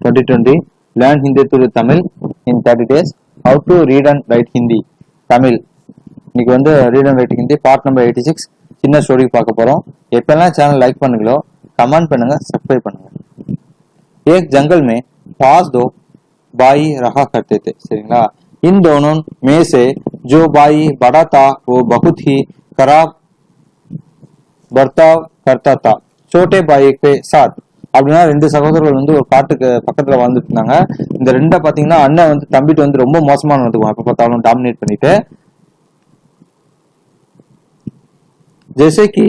2020 Learn Hindi through Tamil in 30 days. How to read and write Hindi. Tamil இன்னைக்கு வந்து read and write Hindi part number eighty six சின்ன ஸ்டோரிக்கு பார்க்க போகிறோம் எப்பெல்லாம் சேனல் லைக் பண்ணுங்களோ கமெண்ட் பண்ணுங்க சப்ஸ்கிரைப் பண்ணுங்க एक जंगल में पास दो बाई रहा करते थे சரிங்களா इन दोनों में से जो बाई बड़ा था वो बहुत ही खराब बर्ताव करता था छोटे बाई के साथ அப்படின்னா ரெண்டு சகோதரர்கள் வந்து ஒரு காட்டுக்கு பக்கத்துல வாழ்ந்துட்டு இருந்தாங்க இந்த ரெண்டை பாத்தீங்கன்னா அண்ணன் வந்து தம்பிட்டு வந்து ரொம்ப மோசமான நடந்துக்குவான் எப்ப பார்த்தாலும் டாமினேட் பண்ணிட்டு जैसे कि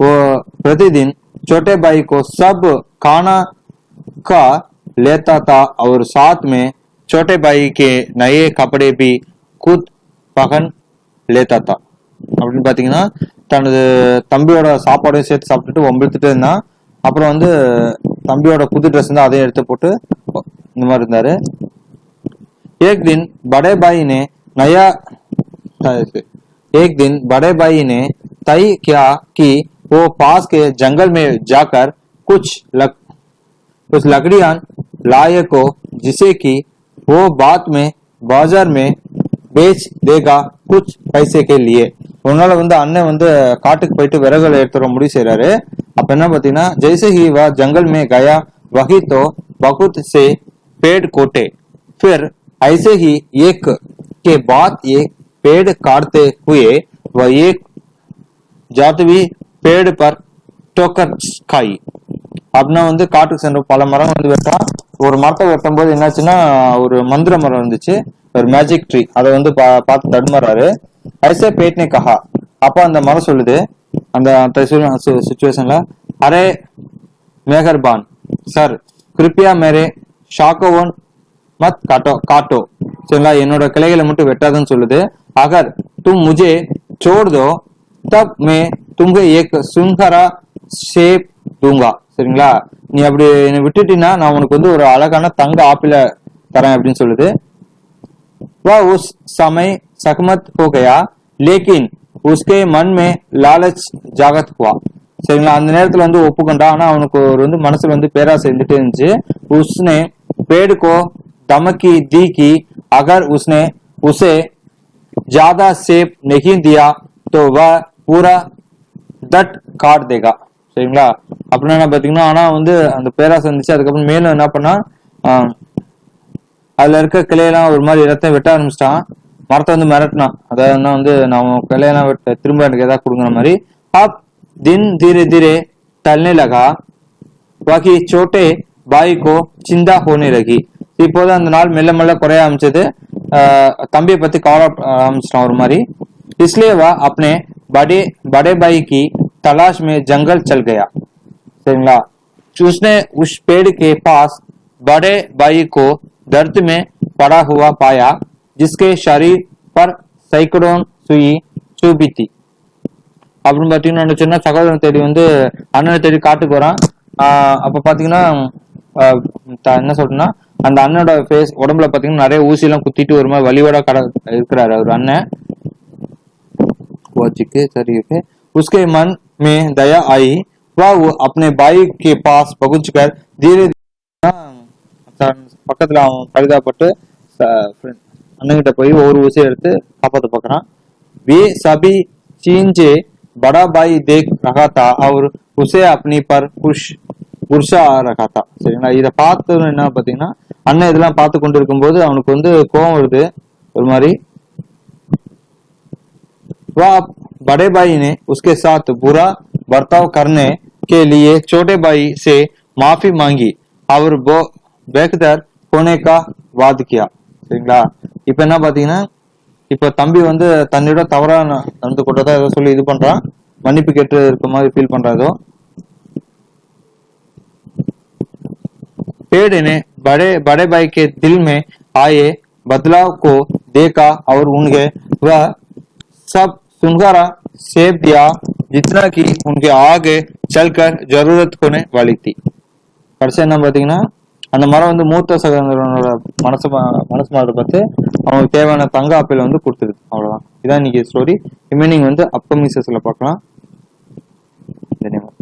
वो प्रतिदिन छोटे भाई को सब खाना का लेता था और साथ में छोटे भाई के नए कपड़े भी खुद पहन लेता था அப்படின்னு பாத்தீங்கன்னா தனது தம்பியோட சாப்பாடையும் சேர்த்து சாப்பிட்டுட்டு ஒம்பிழுத்துட்டு இருந்தான் அப்புறம் வந்து தம்பியோட புது ட்ரெஸ் இருந்தா அதையும் எடுத்து போட்டு இந்த மாதிரி இருந்தாரு एक दिन बड़े भाई ने नया एक दिन बड़े भाई ने तय किया कि वो पास के जंगल में जाकर कुछ लक, कुछ लकड़ियां लाए को जिसे कि वो बाद में बाजार में बेच देगा कुछ पैसे के लिए உன்னால வந்து அண்ணன் வந்து காட்டுக்கு போயிட்டு விறகுகளை எடுத்துற முடிவு செய்யறாரு அப்ப என்ன பாத்தீங்கன்னா ஜெய்சே ஹி வா ஜங்கல் மே கயா वही तो बहुत से पेड़ कोटे फिर ऐसे ही एक के बाद एक पेड़ काटते हुए वह एक जातवी पेड़ पर टोकर खाई அப்படின்னா வந்து காட்டுக்கு சென்ற பல மரம் வந்து வெட்டான் ஒரு மரத்தை வெட்டும் போது என்னாச்சுன்னா ஒரு மந்திர மரம் இருந்துச்சு ஒரு மேஜிக் ட்ரீ அதை வந்து பா பார்த்து தடுமாறாரு ஐசே பேட்னே கஹா அப்ப அந்த மரம் சொல்லுது அந்த சுச்சுவேஷன்ல அரே मेहरबान सर कृपया मेरे ஷாக்கோவன் மத் காட்டோ காட்டோ சரிங்களா என்னோட கிளைகளை மட்டும் வெட்டாதுன்னு சொல்லுது அகர் தும் முஜே छोड़ दो तब मैं तुमको एक सुनहरा शेप दूंगा சரிங்களா நீ அப்படி என்னை விட்டுட்டீங்கன்னா நான் உனக்கு வந்து ஒரு அழகான தங்க ஆப்பிள தரேன் அப்படின்னு சொல்லுது वह उस समय सकमत हो गया लेकिन उसके मन में लालच जागत हुआ சரிங்களா அந்த நேரத்துல வந்து ஒப்புக்கொண்டா ஆனா அவனுக்கு ஒரு வந்து மனசுல வந்து பேராசை இருந்துட்டே இருந்துச்சு उसने पेड़ को धमकी दी कि अगर उसने उसे ज्यादा सेब नहीं दिया तो वह पूरा தட் காட் தேகா சரிங்களா அப்படின்னா என்ன பாத்தீங்கன்னா ஆனா வந்து அந்த பேராசை இருந்துச்சு அதுக்கப்புறம் மேலும் என்ன பண்ணா ஆஹ், அதுல இருக்க கிளையெல்லாம் ஒரு மாதிரி இடத்தையும் வெட்ட ஆரம்பிச்சிட்டான் மரத்தை வந்து மிரட்டினான் அதாவது என்ன வந்து நான் உன் கிளையெல்லாம் வெட்ட திரும்ப எனக்கு ஏதாவது கொடுங்கிற மாதிரி அப் தின் धीरे धीरे टलने लगा बाकी छोटे भाई को चिंता होने लगी இப்போது அந்த நாள் மெல்ல மெல்ல குறைய ஆரம்பிச்சது ஆஹ், தம்பியை பத்தி கவலை ஆரம்பிச்சிட்டான் ஒரு மாதிரி इसलिए वह अपने बड़े बड़े भाई की तलाश में जंगल चल गया சரிங்களா उसने उस पेड़ के पास बड़े भाई को दर्द में पड़ा हुआ पाया जिसके शरीर पर सैकड़ों सुई चुभी थी அப்படின்னு பாத்தீங்கன்னா அந்த சின்ன சகோதரன் தேடி வந்து அண்ணனை தேடி காட்டுக்கு வரான் ஆஹ் அப்ப பாத்தீங்கன்னா ஆஹ் த- என்ன சொல்றேன்னா அந்த அண்ணனோட ஃபேஸ் உடம்புல பாத்தீங்கன்னா நிறைய ஊசி எல்லாம் குத்திட்டு ஒரு மாதிரி வலியோட கட இருக்கிறாரு அவர் அண்ணன் वो के शरीर पे उसके मन में दया आई वह वो अपने भाई के पास पहुंच कर धीरे பக்கத்துல அவன் பரிதாபப்பட்டு அண்ணங்கிட்ட போய் ஒவ்வொரு ஊசியை எடுத்து காப்பாத்த பாக்குறான் वे सभी चींजे बड़ा भाई देख रहा था और उसे अपनी पर खुश புருஷா रखा था சரிங்களா இதை பார்த்து என்ன பாத்தீங்கன்னா அண்ணன் இதெல்லாம் பார்த்து கொண்டு இருக்கும்போது அவனுக்கு வந்து கோவம் வருது ஒரு மாதிரி वह बड़े भाई ने उसके साथ बुरा बर्ताव करने के लिए छोटे भाई से माफी मांगी और वो बेहतर होने का वाद किया சரிங்களா இப்ப என்ன பாத்தீங்கன்னா இப்ப தம்பி வந்து தன்னிட தவறா ந- நடந்து கொண்டதா ஏதோ சொல்லி இது பண்றான் மன்னிப்பு கேட்டு இருக்க மாதிரி ஃபீல் பண்றான் ஏதோ पेड़ ने बड़े बड़े भाई के दिल में आए बदलाव को देखा और उन्हें वह सब सुनहरा सेब दिया जितना कि उनके आगे चलकर जरूरत होने वाली थी கடைசி என்ன பாத்தீங்கன்னா அந்த மரம் வந்து மூத்த சகோதரனோட மனசு மா- மனசு மாதிரி பார்த்து அவங்களுக்கு தேவையான தங்க ஆப்பிள் வந்து கொடுத்துருது அவ்வளவுதான். இதான் இன்னைக்கு ஸ்டோரி ரிமைனிங் வந்து அப்கமிங் செஸ்ல பார்க்கலாம். தன்யவாத்